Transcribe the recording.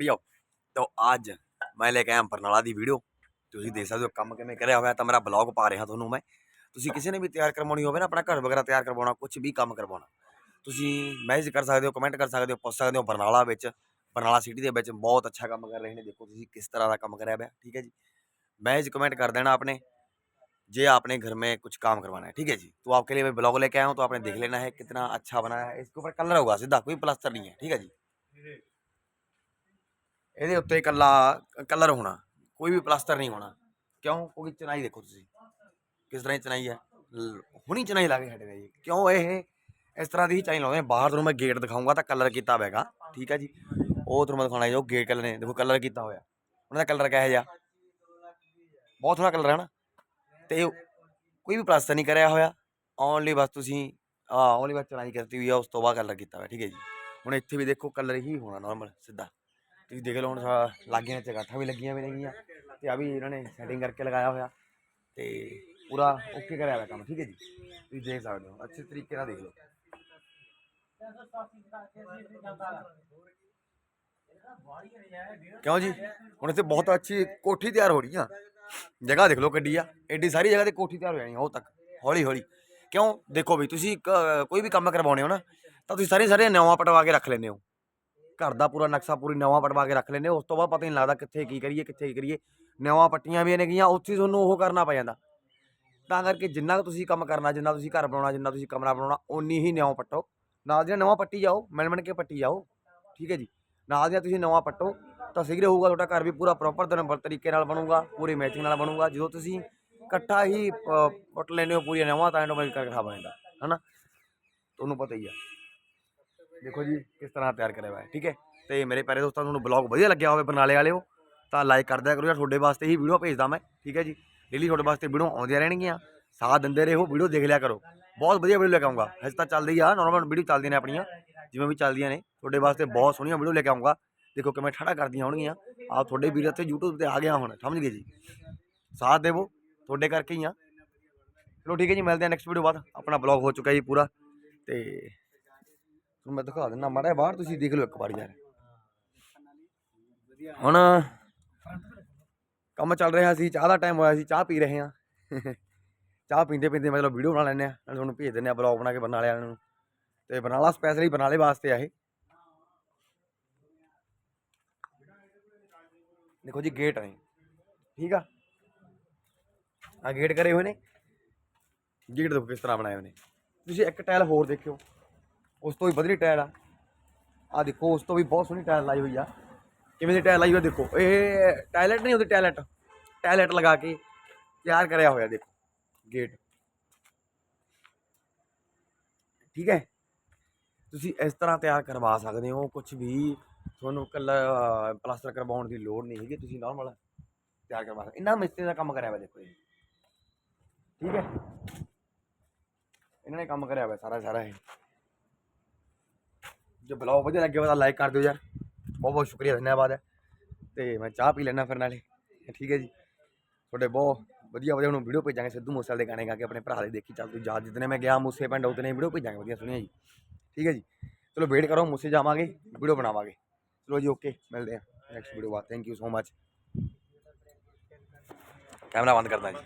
बढ़िया हो तो आज ਮੈਂ ਲੈ ਕੇ ਆਇਆ ਬਰਨਾਲਾ ਦੀ ਵੀਡੀਓ ਤੁਸੀਂ ਦੇਖ ਸਕਦੇ ਹੋ ਕੰਮ ਕਿਵੇਂ ਕਰਿਆ ਹੋਇਆ ਤਾਂ ਮੇਰਾ ਬਲੌਗ ਪਾ ਰਿਹਾ ਤੁਹਾਨੂੰ ਮੈਂ ਤੁਸੀਂ ਕਿਸੇ ਨੇ ਵੀ ਤਿਆਰ ਕਰਵਾਉਣੀ ਹੋਵੇ ਨਾ ਆਪਣਾ ਘਰ ਵਗੈਰਾ ਤਿਆਰ ਕਰਵਾਉਣਾ ਕੁਝ ਵੀ ਕੰਮ ਕਰਵਾਉਣਾ ਤੁਸੀਂ ਮੈਸੇਜ ਕਰ ਸਕਦੇ ਹੋ ਕਮੈਂਟ ਕਰ ਸਕਦੇ ਹੋ ਪੁੱਛ ਸਕਦੇ ਹੋ ਬਰਨਾਲਾ ਵਿੱਚ ਬਰਨਾਲਾ ਸਿਟੀ ਦੇ ਵਿੱਚ ਬਹੁਤ ਅੱਛਾ ਕੰਮ ਕਰ ਰਹੇ ਨੇ ਦੇਖੋ ਤੁਸੀਂ ਕਿਸ ਤਰ੍ਹਾਂ ਦਾ ਕੰਮ ਕਰਿਆ ਹੋਇਆ ਠੀਕ ਹੈ ਜੀ मैसेज कमेंट कर देना आपने जे आपने घर में कुछ काम करवाना है ठीक है जी तो आपके लिए मैं ब्लॉग लेके आया हूँ तो आपने देख लेना है कितना अच्छा बनाया है इसके ऊपर कलर होगा सीधा कोई प्लास्टर नहीं है ठीक है जी ਇਹਦੇ ਉੱਤੇ ਇਕੱਲਾ ਕਲਰ ਹੋਣਾ, ਕੋਈ ਵੀ ਪਲਾਸਟਰ ਨਹੀਂ ਹੋਣਾ। ਕਿਉਂ? ਕਿਉਂਕਿ ਚਨਾਈ ਦੇਖੋ ਤੁਸੀਂ। ਕਿਸ ਤਰ੍ਹਾਂ ਦੀ ਚਨਾਈ ਹੈ? ਹੁਣੀ ਚਨਾਈ ਲਾ ਕੇ ਹਟੇ ਨੇ ਜੀ। ਕਿਉਂ ਇਹ? ਇਸ ਤਰ੍ਹਾਂ ਦੀ ਹੀ ਚਨਾਈ ਲਾਉਂਦੇ ਬਾਹਰ ਤੁਹਾਨੂੰ ਮੈਂ ਗੇਟ ਦਿਖਾਊਂਗਾ ਤਾਂ ਕਲਰ ਕੀਤਾ ਹੋਵੇਗਾ ਠੀਕ ਹੈ ਜੀ। ਉਹ ਤੁਹਾਨੂੰ ਮੈਂ ਦਿਖਾਉਣਾ ਜੋ ਗੇਟ ਕਲਰ ਨੇ। ਦੇਖੋ ਕਲਰ ਕੀਤਾ ਹੋਇਆ। ਉਹਨਾਂ ਦਾ ਕਲਰ ਕਿਹੋ ਜਿਹਾ? ਬਹੁਤ ਸੋਹਣਾ ਕਲਰ ਹੈ ਨਾ। ਤੇ ਕੋਈ ਵੀ ਪਲਾਸਟਰ ਨਹੀਂ ਕਰਿਆ ਹੋਇਆ। ਓਨਲੀ ਬਸ ਤੁਸੀਂ ਆ ਓਨਲੀ ਬਸ ਚਨਾਈ ਕਰਤੀ ਹੋਈ ਆ, ਉਸ ਤੋਂ ਬਾਅਦ ਕਲਰ ਕੀਤਾ ਹੋਇਆ। ਠੀਕ ਹੈ ਜੀ। ਹੁਣ ਇੱਥੇ ਵੀ ਦੇਖੋ ਕਲਰ ਹੀ ਹੋਣਾ ਨਾਰਮਲ ਸਿੱਧਾ। ਤੁਸੀਂ ਦੇਖ ਲਓ ਹੁਣ ਲਾਗੇ ਨੇ ਚਗਾਠਾਂ ਵੀ ਲੱਗੀਆਂ ਵੀ ਨੇਗੀਆਂ ਤੇ ਆ ਵੀ ਇਹਨਾਂ ਨੇ ਸੈਟਿੰਗ ਕਰਕੇ ਲਗਾਇਆ ਹੋਇਆ ਤੇ ਪੂਰਾ ਓਕੇ ਕਰਿਆ ਹੋਇਆ ਕੰਮ, ਠੀਕ ਹੈ ਜੀ? ਤੁਸੀਂ ਦੇਖ ਸਕਦੇ ਹੋ, ਅੱਛੇ ਤਰੀਕੇ ਨਾਲ ਦੇਖ ਲਓ। ਕਿਉਂ ਜੀ? ਹੁਣ ਇੱਥੇ ਬਹੁਤ ਅੱਛੀ ਕੋਠੀ ਤਿਆਰ ਹੋ ਰਹੀ ਆ। ਜਗ੍ਹਾ ਦੇਖ ਲਓ ਕਿੱਡੀ ਆ ਐਡੀ ਸਾਰੀ ਜਗ੍ਹਾ ਤੇ ਕੋਠੀ ਤਿਆਰ ਹੋ ਜਾਣੀ ਆ, ਉਹ ਤੱਕ, ਹੌਲੀ ਹੌਲੀ। ਕਿਉਂ? ਦੇਖੋ ਵੀ ਤੁਸੀਂ ਕ- ਕੋਈ ਵੀ ਕੰਮ ਕਰਵਾਉਣੇ ਹੋ ਨਾ, ਤਾਂ ਤੁਸੀਂ ਸਾਰੇ ਸਾਰੇ ਨਵਾਂ ਪਟਵਾ ਕੇ ਰੱਖ ਲੈਂਦੇ ਹੋ। ਘਰ ਦਾ ਪੂਰਾ ਨਕਸ਼ਾ ਪੂਰੀ ਨਵਾਂ ਪਟਵਾ ਕੇ ਰੱਖ ਲੈਂਦੇ ਹੋ। ਉਸ ਤੋਂ ਬਾਅਦ ਪਤਾ ਨਹੀਂ ਲੱਗਦਾ ਕਿੱਥੇ ਕੀ ਕਰੀਏ ਕਿੱਥੇ ਕੀ ਕਰੀਏ। ਨਵਾਂ ਪੱਟੀਆਂ ਵੀ ਨੇਗੀਆਂ ਉੱਥੇ ਤੁਹਾਨੂੰ ਉਹ ਕਰਨਾ ਪੈ ਜਾਂਦਾ। ਤਾਂ ਕਰਕੇ ਜਿੰਨਾ ਕੁ ਤੁਸੀਂ ਕੰਮ ਕਰਨਾ ਜਿੰਨਾ ਤੁਸੀਂ ਘਰ ਬਣਾਉਣਾ ਜਿੰਨਾ ਤੁਸੀਂ ਕਮਰਾ ਬਣਾਉਣਾ ਓਨੀ ਹੀ ਨਵਾਂ ਪੱਟੋ। ਨਾਲ ਦੀਆਂ ਨਵਾਂ ਪੱਟੀ ਜਾਓ ਮਿਣ ਮਿਣ ਕੇ ਪੱਟੀ ਜਾਓ ਠੀਕ ਹੈ ਜੀ। ਨਾਲ ਦੀਆਂ ਤੁਸੀਂ ਨਵਾਂ ਪੱਟੋ ਤਾਂ ਸਹੀ ਰਹੂਗਾ ਤੁਹਾਡਾ ਘਰ ਵੀ ਪੂਰਾ ਪ੍ਰੋਪਰ ਦਿਨ ਤਰੀਕੇ ਨਾਲ ਬਣੂਗਾ ਪੂਰੀ ਮੈਚਿੰਗ ਨਾਲ ਬਣੂਗਾ। ਜਦੋਂ ਤੁਸੀਂ ਇਕੱਠਾ ਹੀ ਅ, ਪੁੱਟ ਲੈਂਦੇ ਹੋ ਪੂਰੀ ਨਵਾਂ ਤਾਂ ਐਟੋਮੈਟਿਕ ਕਰਕੇ ਖਾ ਬਣਦਾ ਹਨਾ? ਤੁਹਾਨੂੰ ਪਤਾ ਹੀ ਆ। ਦੇਖੋ ਜੀ, ਕਿਸ ਤਰ੍ਹਾਂ ਤਿਆਰ ਕਰਿਆ ਹੋਇਆ ਹੈ, ਠੀਕ ਹੈ? ਤੇ ਮੇਰੇ ਪਿਆਰੇ ਦੋਸਤਾਂ, ਤੁਹਾਨੂੰ ਬਲੌਗ ਵਧੀਆ ਲੱਗਿਆ ਹੋਵੇ ਬਰਨਾਲੇ ਵਾਲਿਓ, ਤਾਂ ਲਾਈਕ ਕਰ ਦਿਆ ਕਰੋ ਯਾਰ, ਤੁਹਾਡੇ ਵਾਸਤੇ ਹੀ ਵੀਡੀਓ ਭੇਜਦਾ ਮੈਂ, ਠੀਕ ਹੈ ਜੀ? ਡੇਲੀ ਤੁਹਾਡੇ ਵਾਸਤੇ ਵੀਡੀਓ ਆਉਂਦੀਆਂ ਰਹਿਣਗੀਆਂ, ਸਾਥ ਦਿੰਦੇ ਰਹੋ ਵੀਡੀਓ ਦੇਖ ਲਿਆ ਕਰੋ। ਬਹੁਤ ਵਧੀਆ ਵੀਡੀਓ ਲੈ ਕੇ ਆਉਂਗਾ ਹਜੇ ਤਾਂ ਚੱਲਦੀ ਆ ਨਾਰਮਲ ਵੀਡੀਓ ਚੱਲਦੀਆਂ ਨੇ ਆਪਣੀਆਂ, ਜਿਵੇਂ ਵੀ ਚੱਲਦੀਆਂ ਨੇ। ਤੁਹਾਡੇ ਵਾਸਤੇ ਬਹੁਤ ਸੋਹਣੀਆਂ ਵੀਡੀਓ ਲੈ ਕੇ ਆਉਂਗਾ ਦੇਖੋ ਕਿਵੇਂ ਠੜਾ ਕਰਦੀਆਂ ਹੋਣਗੀਆਂ। ਆਪ ਤੁਹਾਡੇ ਵੀਡੀਓ ਇੱਥੇ YouTube ਤੇ ਆ ਗਿਆ ਹੁਣ, ਸਮਝ ਗਏ ਜੀ? ਸਾਥ ਦੇਵੋ, ਤੁਹਾਡੇ ਕਰਕੇ ਹੀ ਆ। ਚਲੋ ਠੀਕ ਹੈ ਜੀ, ਮਿਲਦੇ ਆ ਨੈਕਸਟ ਵੀਡੀਓ ਬਾਅਦ। ਆਪਣਾ ਬਲੌਗ ਹੋ ਚੁੱਕਾ ਜੀ ਪੂਰਾ। ਤੇ ਤੁਹਾਨੂੰ ਮੈਂ ਦਿਖਾ ਦਿੰਦਾ ਮਾੜਾ ਬਾਹਰ ਤੁਸੀਂ ਦੇਖ ਲਓ ਇੱਕ ਵਾਰ ਯਾਰ ਹੁਣ ਕੰਮ ਚੱਲ ਰਿਹਾ ਸੀ ਚਾਹ ਦਾ ਟਾਈਮ ਹੋਇਆ ਸੀ ਚਾਹ ਪੀ ਰਹੇ ਹਾਂ। ਚਾਹ ਪੀਂਦੇ ਪੀਂਦੇ ਮਤਲਬ ਵੀਡੀਓ ਬਣਾ ਲੈਂਦੇ ਆ ਨਾਲ ਤੁਹਾਨੂੰ ਭੇਜ ਦਿੰਦੇ ਆ ਬਲੌਗ ਬਣਾ ਕੇ ਬਰਨਾਲੇ ਵਾਲਿਆਂ ਨੂੰ। ਤੇ ਬਰਨਾਲਾ ਸਪੈਸ਼ਲੀ ਬਰਨਾਲੇ ਵਾਸਤੇ ਆ ਇਹ। ਦੇਖੋ ਜੀ ਗੇਟ ਨੇ ਠੀਕ ਆ? ਆ ਗੇਟ ਕਰੇ ਹੋਏ ਨੇ। ਗੇਟ ਦੇਖੋ ਕਿਸ ਤਰ੍ਹਾਂ ਬਣਾਏ ਹੋਏ ਨੇ। ਤੁਸੀਂ ਇੱਕ ਟਾਇਲ ਹੋਰ ਦੇਖਿਓ। ਉਸ ਤੋਂ ਵੀ ਵਧੀਆ ਟਾਇਲ ਆ। ਆ ਦੇਖੋ, ਉਸ ਤੋਂ ਵੀ ਬਹੁਤ ਸੋਹਣੀ ਟਾਇਲ ਲਾਈ ਹੋਈ ਆ। ਕਿਵੇਂ ਦੀ ਟਾਇਲ ਲਾਈ ਹੋਈ ਦੇਖੋ। ਇਹ ਟਾਇਲਟ ਨਹੀਂ ਹੁੰਦੀ ਟਾਇਲਟ। ਟਾਇਲਟ ਲਗਾ ਕੇ ਤਿਆਰ ਕਰਿਆ ਹੋਇਆ, ਦੇਖੋ। ਗੇਟ। ਠੀਕ ਹੈ? ਤੁਸੀਂ ਇਸ ਤਰ੍ਹਾਂ ਤਿਆਰ ਕਰਵਾ ਸਕਦੇ ਹੋ। ਕੁਝ ਵੀ ਤੁਹਾਨੂੰ ਕੱਲਾ ਪਲਾਸਟਰ ਕਰਵਾਉਣ ਦੀ ਲੋੜ ਨਹੀਂ ਹੈਗੀ। ਤੁਸੀਂ ਨਾਰਮਲ ਤਿਆਰ ਕਰਵਾ ਸਕਦੇ ਇਹਨਾਂ ਮਿਸਤਰੀ ਦਾ ਕੰਮ ਕਰਿਆ ਹੋਇਆ, ਦੇਖੋ ਜੀ ਠੀਕ ਹੈ? ਇਹਨਾਂ ਨੇ ਕੰਮ ਕਰਿਆ ਹੋਇਆ ਸਾਰਾ ਸਾਰਾ ਇਹ। ਜੇ ਬਲੌਗ ਵਧੀਆ ਲੱਗਿਆ ਤਾਂ ਲਾਈਕ ਕਰ ਦਿਓ ਯਾਰ। ਬਹੁਤ ਬਹੁਤ ਸ਼ੁਕਰੀਆ, ਧੰਨਵਾਦ ਹੈ। ਤੇ ਮੈਂ ਚਾਹ ਪੀ ਲੈਣਾ ਫਿਰ ਨਾਲੇ। ਠੀਕ ਹੈ ਜੀ। ਤੁਹਾਡੇ ਬਹੁਤ ਵਧੀਆ ਵਧੀਆ, ਹੁਣ ਵੀਡੀਓ ਭੇਜਾਂਗੇ ਸਿੱਧੂ ਮੂਸੇਵਾਲੇ ਦੇ ਗਾਣੇ ਗਾ ਕੇ, ਆਪਣੇ ਭਰਾ ਦੇ ਦੇਖੀ ਚੱਲ ਤੂੰ ਜਾ ਜਿੱਦਨੇ ਮੈਂ ਗਿਆ ਮੂਸੇ ਪਿੰਡ, ਉਤਨੇ ਵੀਡੀਓ ਭੇਜਾਂਗੇ, ਵਧੀਆ ਸੁਣਿਆ ਜੀ। ਠੀਕ ਹੈ ਜੀ। ਚਲੋ ਵੇਟ ਕਰੋ, ਮੂਸੇ ਜਾਵਾਂਗੇ ਵੀਡੀਓ ਬਣਾਵਾਂਗੇ। ਚਲੋ ਜੀ ਓਕੇ ਮਿਲਦੇ ਹਾਂ ਨੈਕਸਟ ਵੀਡੀਓ ਬਾਅਦ। Thank you so much camera ਬੰਦ ਕਰਦਾ ਜੀ।